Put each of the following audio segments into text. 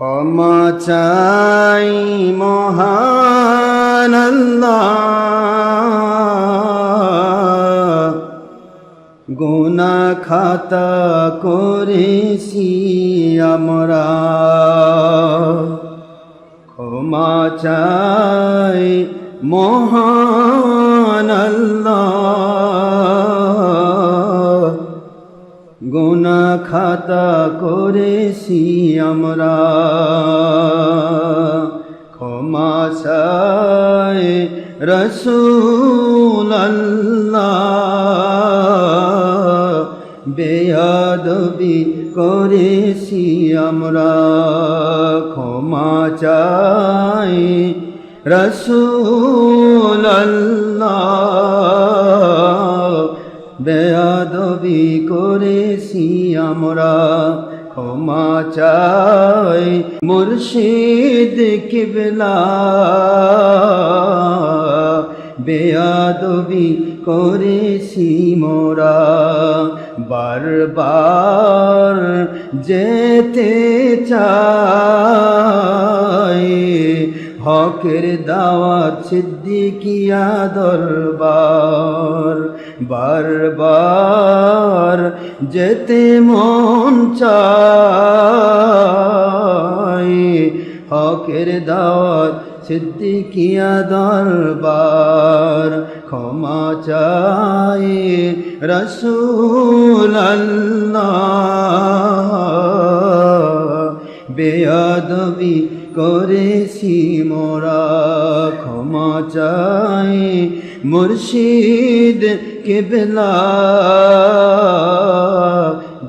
ক্ষমা চাই মহান গুনা খাতা করেছি আমরা। ক্ষমা চাই মহান আল্লাহ। গুনা খাতা করেছি আমরা। ক্ষমা চাই রসুল বেয়াদবি করেছি আমরা। ক্ষমা চাই রসুল বেয়াদবি করেছি আমরা, ক্ষমা চাই মুর্শিদ কিবলা। বেয়াদবি করেছি মোরা, বারবার যেতে চাই। হকের দাওয়াত সিদ্দিকিয়া দরবার, বারবার যেতে মন চাই হকের দাওয়াত সিদ্দিকিয়া দরবার ক্ষমা চাই রসুল বেয়াদবি করেছি মোরা। ক্ষমা চাই মুর্শিদ কেবলা।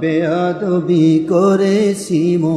বেয়াদবি করেছি